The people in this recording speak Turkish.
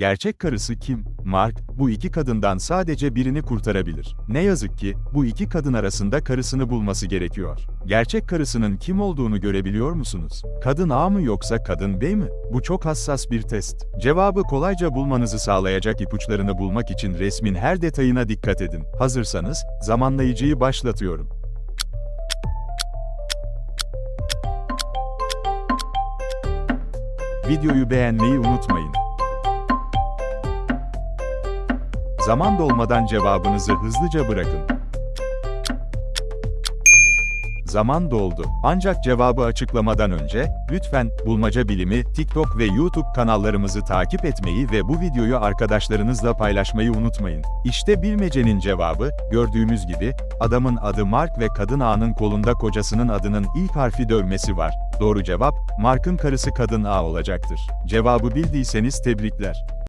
Gerçek karısı kim? Mark, bu iki kadından sadece birini kurtarabilir. Ne yazık ki, bu iki kadın arasında karısını bulması gerekiyor. Gerçek karısının kim olduğunu görebiliyor musunuz? Kadın A mı yoksa kadın B mi? Bu çok hassas bir test. Cevabı kolayca bulmanızı sağlayacak ipuçlarını bulmak için resmin her detayına dikkat edin. Hazırsanız, zamanlayıcıyı başlatıyorum. Videoyu beğenmeyi unutmayın. Zaman dolmadan cevabınızı hızlıca bırakın. Zaman doldu. Ancak cevabı açıklamadan önce, lütfen Bulmaca Bilimi, TikTok ve YouTube kanallarımızı takip etmeyi ve bu videoyu arkadaşlarınızla paylaşmayı unutmayın. İşte bilmecenin cevabı, gördüğümüz gibi, adamın adı Mark ve kadın A'nın kolunda kocasının adının ilk harfi dövmesi var. Doğru cevap, Mark'ın karısı kadın A olacaktır. Cevabı bildiyseniz tebrikler.